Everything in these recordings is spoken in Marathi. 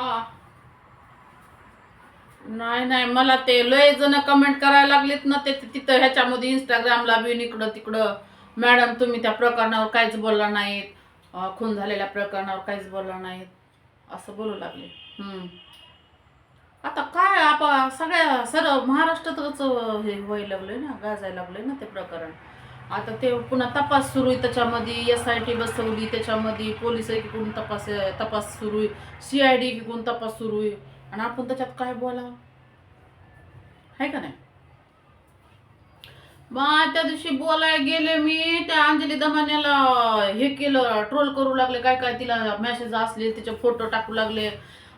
हा. नाही नाही मला ते लय जण कमेंट करायला लागलेत ना ते तिथं ह्याच्यामध्ये इंस्टाग्रामला बिन इकडं तिकडं. मॅडम तुम्ही त्या प्रकरणावर काहीच बोलला नाहीत. खून झालेल्या प्रकरणावर काहीच बोलला नाहीत. असं बोलू लागले. आता काय आपण सगळ्या सर महाराष्ट्रातच हे व्हायला लागलंय ना गाजायला लागलंय ना ते प्रकरण. आता ते पुन्हा तपास सुरू आहे त्याच्यामध्ये एस आय टी बसवली त्याच्यामध्ये पोलीस एकीकडून तपास तपास सुरू आहे सी आय डी एकीकडून तपास सुरू आहे? आणि आपण त्याच्यात काय बोलावं? आहे का नाही? मग त्या दिवशी बोलाय गेले मी त्या अंजली दमान्याला हे केलं ट्रोल करू लागले काय काय तिला मेसेज असले तिचे फोटो टाकू लागले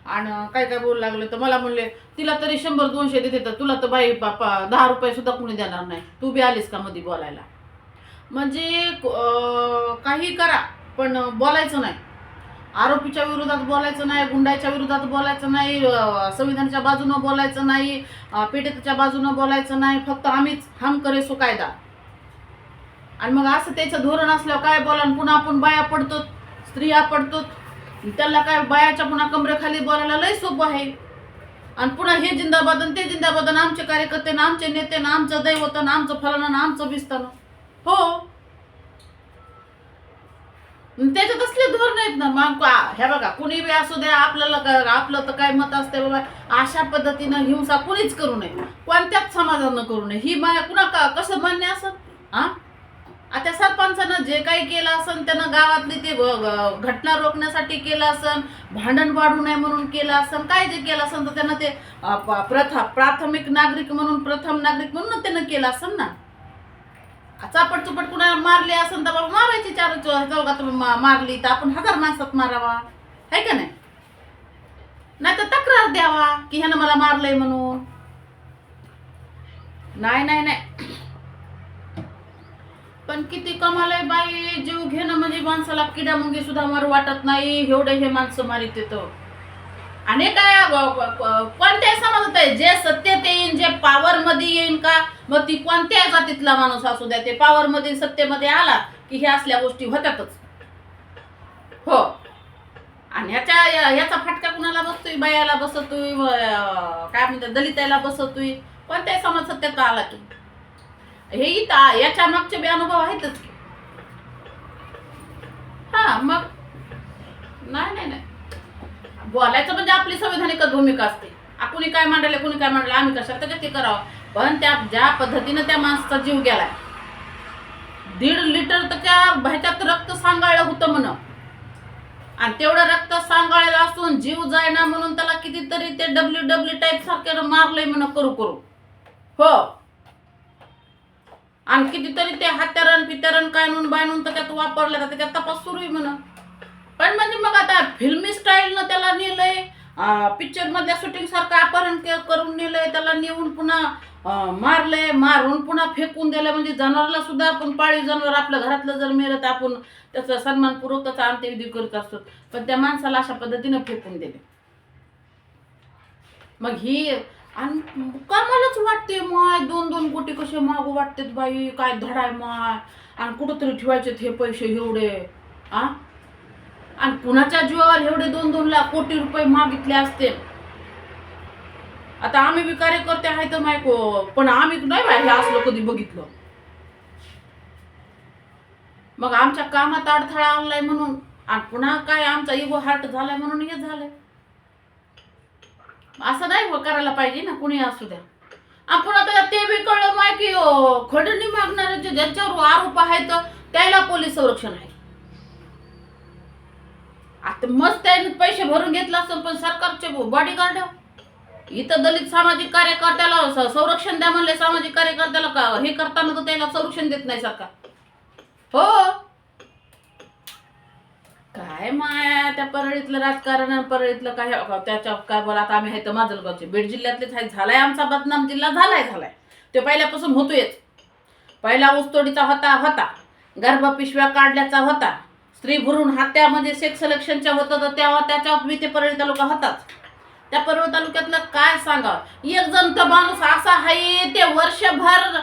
आणि काय काय बोलू लागले तर मला म्हणले तिला तरी शंभर दोनशे देते तर तुला तर बाई बापा दहा रुपये सुद्धा कुणी देणार नाही तू बी आलीस का मध्ये बोलायला? म्हणजे काही करा पण बोलायचं नाही. आरोपीच्या विरोधात बोलायचं नाही गुंडाच्या विरोधात बोलायचं नाही संविधानाच्या बाजूनं बोलायचं नाही अं, पीडिताच्या बाजूनं बोलायचं नाही फक्त आम्हीच हम करे सो कायदा. आणि मग असं त्याचं धोरण असल्यावर काय बोला आणि पुन्हा आपण बाया पडतो स्त्रिया पडतो त्याला काय बायाच्या पुन्हा कमरेखाली बोलायला लय सोपं आहे. आणि पुन्हा हे जिंदाबाद आणि ते जिंदाबाद आमचे कार्यकर्ते ना आमचे नेते ना आमचं दैवत ना आमचं फलानं ना आमचं बिस्तानं हो. त्याच्यात असले धोरण आहेत ना मग हे बघा कुणी बी असू द्या आपल्याला आपलं तर काय मत असते बाबा अशा पद्धतीनं हिंसा कुणीच करू नये कोणत्याच समाजानं करू नये. ही मा कुणा का कसं मान्य असं हा आता सरपंचानं जे काही केलं असन त्यानं गावातली ते घटना रोखण्यासाठी केलं असन भांडण वाढू नये म्हणून केलं असन काय जे केलं असन तर त्यानं ते प्रथा प्राथमिक नागरिक म्हणून प्रथम नागरिक म्हणून त्यानं केलं असन ना? चापट चुपट कुणाला मारली असेल तर बाबा मारायची चार चौघात मारली तर आपण हजार माणसात मारावा. है का नाही? नाही तर तक्रार द्यावा की ह्यानं मला मारलंय म्हणून. नाही नाही नाही. पण किती कमालय बाई जीव घेणं म्हणजे माणसाला किडा मुंगी सुद्धा मारू वाटत नाही. एवढे हे माणसं मारित येतं. आणि काय कोणत्याही समाजात आहे जे सत्तेत येईन जे पॉवर मध्ये येईन का मग ती कोणत्याही जातीतला माणूस असू द्या ते पॉवर मध्ये सत्तेमध्ये आला की हे असल्या गोष्टी होतातच. हो. आणि ह्याच्या ह्याचा फटका कुणाला बसतोय? बायाला बसतोय काय म्हणतात दलिताला बसतोय. कोणत्याही समाज सत्तेत आला की. हे इथं याच्या मागचे बी अनुभव आहेतच की. हा मग. नाही नाही नाही. बोलायचं म्हणजे आपली संविधानिक भूमिका असते. कुणी काय मांडले कुणी काय मांडलं आम्ही कशा त्याच्यात ते करावं? पण त्या ज्या पद्धतीनं त्या माणसाचा जीव गेलाय दीड लिटर तर त्या ह्याच्यात रक्त सांगाळलं होतं म्हण. आणि तेवढं रक्त सांगाळलं असून जीव जायना म्हणून त्याला कितीतरी ते डब्ल्यू डब्ल्यू टाईप सारखे मारलंय म्हण करू करू. हो. आणि कितीतरी ते हत्यारण पित्यारण काय म्हणून बायनून त्यात वापरलं तर त्याच्यात तपास सुरू आहे म्हण. पण म्हणजे मग आता फिल्म त्याला नेलंय पिक्चर मधल्या शूटिंग सारखं अपहरण करून नेलंय. त्याला नेऊन पुन्हा मारलंय. मारून पुन्हा फेकून दिलं म्हणजे जनावराला सुद्धा आपण पाळीव जनावर आपल्या घरातलं जर मिळत तर आपण त्याचा सन्मानपूर्वक त्याचा अंत्यविधी करत असतो. पण त्या माणसाला अशा पद्धतीनं फेकून दिले मग ही आणि कामालाच वाटते. माय दोन दोन कोटी कसे मागू वाटतेत बाई. काय धडाय माय. आणि कुठंतरी ठेवायचे हे पैसे एवढे. आ? आणि कुणाच्या जीवावर एवढे दोन दोन लाख कोटी रुपये मागितले असते. आता आम्ही बी कार्यकर्ते आहे तर मायको पण आम्ही नाही बाय हे असलं कधी बघितलं. मग आमच्या कामात अडथळा आणलाय म्हणून. आणि पुन्हा काय आमचा इगो हार्ट झालाय म्हणून हे झालंय. असं नाही हो करायला पाहिजे ना कुणी असू द्या. आपण आता ते बी कळलं माय की अं, मागणारे जे ज्यांच्यावर आरोप आहेत त्याला पोलीस संरक्षण आहे. आता मस्त आहे पैसे भरून घेतला असं पण सरकारचे बॉडीगार्ड इथं दलित सामाजिक कार्यकर्त्याला संरक्षण द्या म्हणले सामाजिक कार्यकर्त्याला का हे करताना तर त्याला संरक्षण देत नाही सरकार. हो. काय माया त्या परळीतलं राजकारण परळीतलं काय त्याच्या काय बोला आता आम्ही आहे तर माजलगावचे. बीड जिल्ह्यातलेच आहे झालाय आमचा बदनाम जिल्हा झालाय झालाय. ते पहिल्यापासून होतोयच. पहिला ऊसतोडीचा होता होता. गर्भ पिशव्या काढल्याचा होता. स्त्री भरून हत्या म्हणजे सेक्स सिलेक्शनच्या होतं तर तेव्हा त्याच्यावर मी ते परळी तालुका होताच. त्या परळ तालुक्यातलं काय सांगावं? एक जण तर माणूस असा आहे ते वर्षभर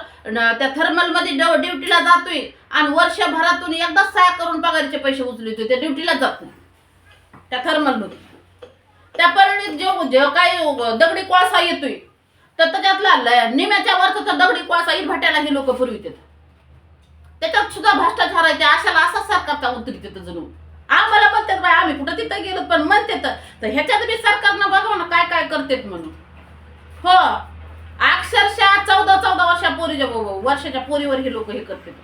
त्या थर्मलमध्ये ड ड्युटीला जातोय आणि वर्षभरातून एकदा सहा करून पगारीचे पैसे उचलतोय त्या ड्युटीला जात. नाही त्या थर्मलमध्ये. त्या परळीत जो जो काही दगडी कोळसा येतोय तर त्याच्यातला ल- निम्याच्या वरचा तर दगडी कोळसा इरभाट्याला ही लोक पुरवितात. त्याच्यात सुद्धा भ्रष्टाचार आहे त्या अशाला असा सरकारचा उत्तर येतं जणू. आम्हाला म्हणतात बाय आम्ही कुठं तिथं गेलो पण म्हणते तर ह्याच्यात बी सरकारनं बघा ना काय काय करतेत म्हणून. हो अक्षरशः चौदा चौदा वर्षा पोरीच्या वर्षाच्या पोरीवर हे लोक हे करते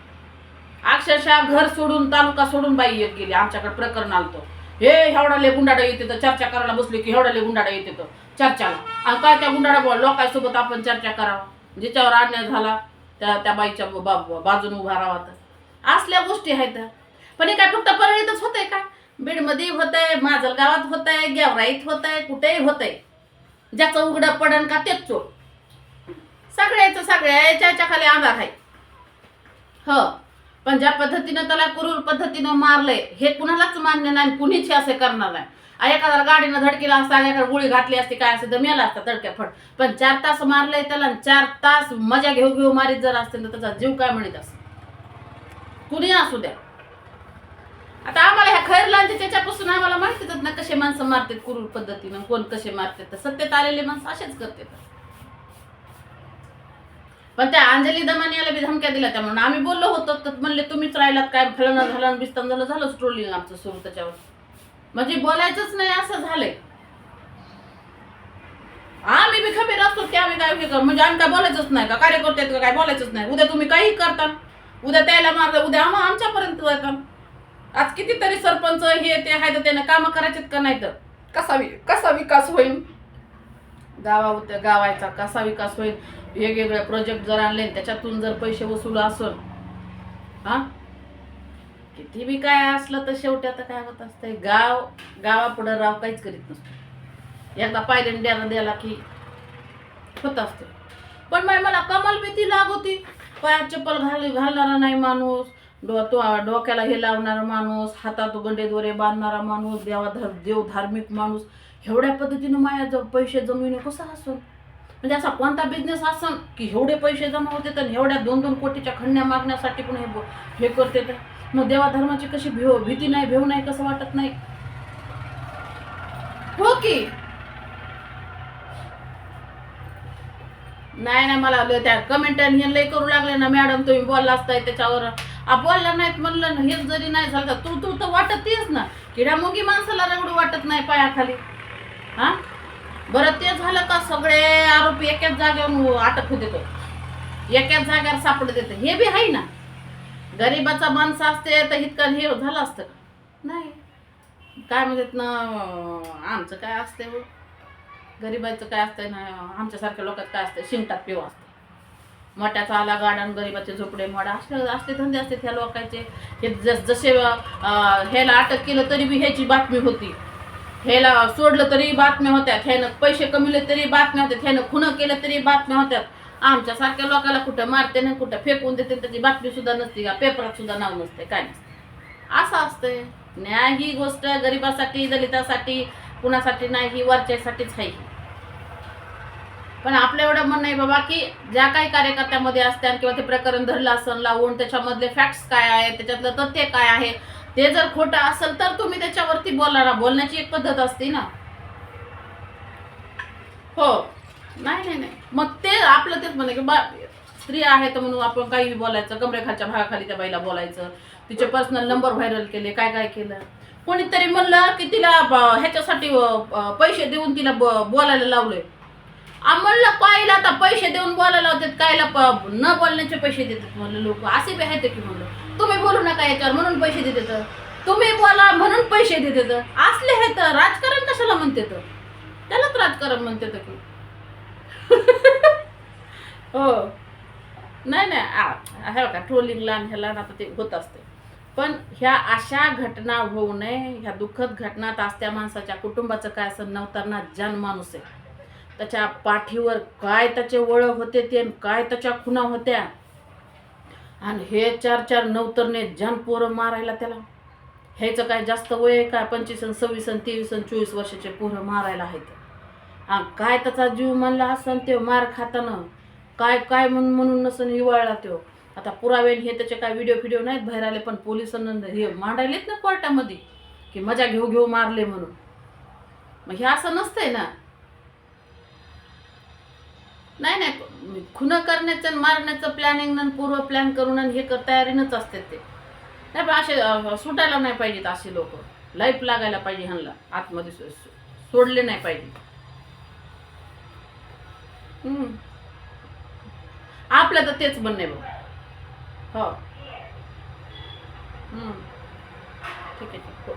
अक्षरशः घर सोडून तालुका सोडून बाई येत गेली आमच्याकडे प्रकरण आलतो. हे हेवढाले गुंडाडा येते तर चर्चा करायला बसले की हेवढाले गुंडाडा येते तर चर्चाला. आणि काय त्या गुंडाडा लोकांसोबत आपण चर्चा करावं. ज्याच्यावर अन्याय झाला त्या त्या बाईच्या बा- बाजून उभा राहा तर. असल्या गोष्टी आहेत. पण हे काय फक्त परळीतच होतंय का? बीडमध्ये होतंय माझल गावात होतंय गेवराईत होतंय कुठेही होतंय. ज्याचं उघडं पडन का तेच चोर. सगळ्याचं सगळ्या याच्या याच्या खाली आधार आहे. ह. पण ज्या पद्धतीनं त्याला क्रूर पद्धतीनं मारलंय हे कुणालाच मान्य नाही कुणीच असे करणार नाही. एखाद्याला गाडीनं धडकीला असता एखादा गोळी घातली असती काय असते तर मेला असता धडक्या फट पण चार तास मारलंय त्याला आणि चार तास मजा घेऊ घेऊ मारीत जर असते तर त्याचा जीव काय म्हणत असत कुणी असू द्या. आता आम्हाला ह्या खैरलांच्या त्याच्यापासून आम्हाला माहितीच ना कसे माणसं मारतात क्रूर पद्धतीनं कोण कसे मारतात. तर सत्तेत आलेले माणसं असेच करतात. पण त्या अंजली दमानियाला बी धमक्या दिल्या त्या म्हणून. आम्ही बोललो होतो तर म्हणले तुम्हीच राहिलात काय फलनं झालं बिस्तन झालं झालं ट्रोलिंग आमचं सुरू त्याच्यावर. म्हणजे बोलायचंच नाही असं झालंय. आम्ही बी खबीर असतो की आम्ही काय हे कर म्हणजे आम्ही काय बोलायचंच नाही का? कार्यकर्ते का काय बोलायचंच नाही. उद्या तुम्ही काही करता. उद्या त्याला मारलं उद्या आम्हा आमच्यापर्यंत येतात आज कितीतरी सरपंच हे ते आहे तर त्यांना कामं करायचेत का नाही तर? कसा वि कसा विकास होईल? गावा गावायचा कसा विकास होईल? वेगवेगळे प्रोजेक्ट जर आणले त्याच्यातून जर पैसे वसूल असल हा? किती बी काय असलं तर शेवटी आता काय होत असतंय? गाव गावापुढं राव काहीच करीत नसतो. एकदा पायऱ्याने द्यायला द्यायला की होत असते पण माय मला कमाल भीती लाग होती पायात चप्पल घाल घालणारा नाही माणूस. डो तो डोक्याला हे लावणारा माणूस. हातात गंडे दोरे बांधणारा माणूस. देवा धर देव धार्मिक माणूस. एवढ्या पद्धतीनं माया ज पैसे जमविणे कसं असून म्हणजे असा कोणता बिझनेस असन की एवढे पैसे जमा होते तर एवढ्या दोन दोन कोटीच्या खंड्या मागण्यासाठी पण हे ब- हे करते तर? मग देवाधर्माची कशी भेव भीती नाही भेव नाही कसं वाटत नाही? हो की? नाही नाही मला त्या कमेंट लय करू लागले ना मॅडम तुम्ही बोलला असताय त्याच्यावर. बोलला नाहीत म्हणलं ना हेच जरी नाही झालं तर तू तू तर वाटत तेच ना. किड्या मुगी माणसाला रगडू वाटत नाही पायाखाली. हा? बरं ते झालं का सगळे आरोपी एकाच जागेवर अटक होते तो. एकाच जागेवर सापडत येते हे बी आहे ना. गरीबाचा माणसं असते तर इतकं हे झालं असतं. का? नाही. काय म्हणतात ना आमचं काय असते हो गरीबाचं काय असतं ना आमच्यासारख्या लोकात काय असतं शिंगटात पिव असते. मोठ्याचा आला गार्डन गरीबाचे झोपडे मोडा. असले असले धंदे असते ह्या लोकांचे. हे जस जसे ह्याला अटक केलं तरी बी ह्याची बातमी होती. ह्याला सोडलं तरी बातम्या होत्या. ह्यानं पैसे कमवले तरी बातम्या होत्या. ह्यानं खुणं केलं तरी बातम्या होत्या. आमच्यासारख्या लोकांना कुठं मारते नाही कुठं फेकून देते त्याची बातमी सुद्धा नसते का? पेपरात सुद्धा नाव नसते काय नसते. असं असतंय. न्याय ही गोष्ट गरिबासाठी दलितासाठी कुणासाठी नाही ही वरच्यासाठीच आहे. पण आपलं एवढं म्हणणं आहे बाबा की ज्या काही कार्यकर्त्यामध्ये असतात किंवा ते प्रकरण धरलं असेल लावून त्याच्यामधले फॅक्ट्स काय आहे त्याच्यातलं तथ्य काय आहे ते जर खोटं असेल तर तुम्ही त्याच्यावरती बोला बोलण्याची एक पद्धत असते ना. हो. नाही नाही नाही. मग ते आपलं तेच म्हणे की बा स्त्री आहे तर म्हणून आपण काही बोलायचं कमरेखालच्या भागाखाली त्या बाईला बोलायचं तिचे पर्सनल नंबर व्हायरल केले काय काय केलं. कोणीतरी म्हणलं की तिला ह्याच्यासाठी पैसे देऊन तिला ब- बोलायला लावले म्हणलं पाहिलं आता पैसे देऊन बोलायला लावतात कायला न बोलण्याचे पैसे देतात म्हणलं लोक. असे बी आहेत की म्हणलं. तुम्ही बोलू नका याच्यावर म्हणून पैसे देतात. तुम्ही बोला म्हणून पैसे देतात. असले आहेत राजकारण कशाला म्हणते तर त्यालाच राजकारण म्हणते तर की. हो. नाही नाही हे बघा ट्रोलिंगला आणि ह्याला आता ते होत असते. पण ह्या अशा घटना होऊ नये ह्या दुःखद घटना तर असत्या माणसाच्या कुटुंबाचं काय असं नवताना जन माणूस आहे. त्याच्या पाठीवर काय त्याचे वळ होते ते काय त्याच्या खुणा होत्या. आणि हे चार चार नवतरने जन पोरं मारायला त्याला. ह्याचं काय जास्त वय आहे काय पंचवीस आणि सव्वीस आणि तेवीस आणि चोवीस वर्षाचे पोरं मारायला आहेत. काय त्याचा जीव म्हणला असन ते मार खाताना? काय काय म्हणून म्हणून नसन हिवाळला तो आता पुरावेन हे त्याचे काय व्हिडिओ फिडिओ नाहीत बाहेर आले पण पोलिसांना हे मांडायलेत ना कोर्टामध्ये? की मजा घेऊ घेऊ मारले म्हणून? मग हे असं नसतंय ना? नाही नाही खुनं करण्याचं आणि मारण्याचं प्लॅनिंग न पूर्व प्लॅन करून हे कर तयारीनंच असते ते. नाही पण असे सुटायला नाही पाहिजेत असे लोक. लाईफ लागायला पाहिजे ह्यांना. आतमध्ये सोडले नाही पाहिजे आपलं तर तेच म्हणणे बघ. हो. ठीक आहे ठीक हो.